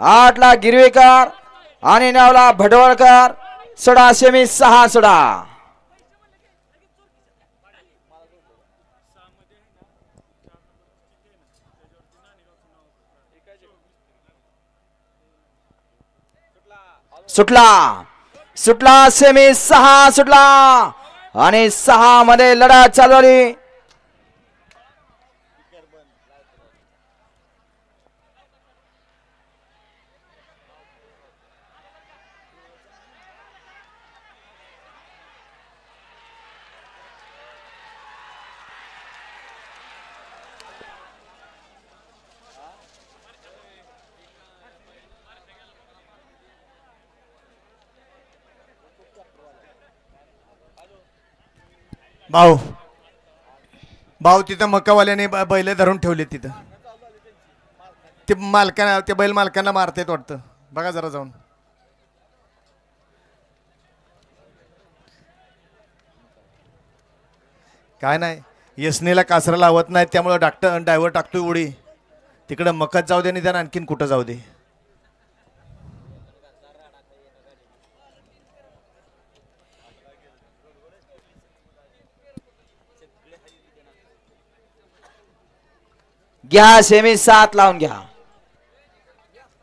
आठला गिरवेकर आणि नवला भडवळकर. सडा सेमी सहा सडा. सुटला. सुटला सेमी सहा सुटला. आणि सहा मध्ये लढा चालवली. भाऊ. भाऊ तिथं मकावाल्याने बैल धरून ठेवले तिथं. ते मालकांना ते बैल मालकांना मारतायत वाटतं. बघा जरा जाऊन. काय नाही. यसनेला कासरा लावत नाही त्यामुळं डॉक्टर ड्रायव्हर टाकतोय उडी. तिकडं मकत जाऊ दे आणि निदान आणखीन कुठं जाऊ दे. घ्या सेमी सात लावून घ्या.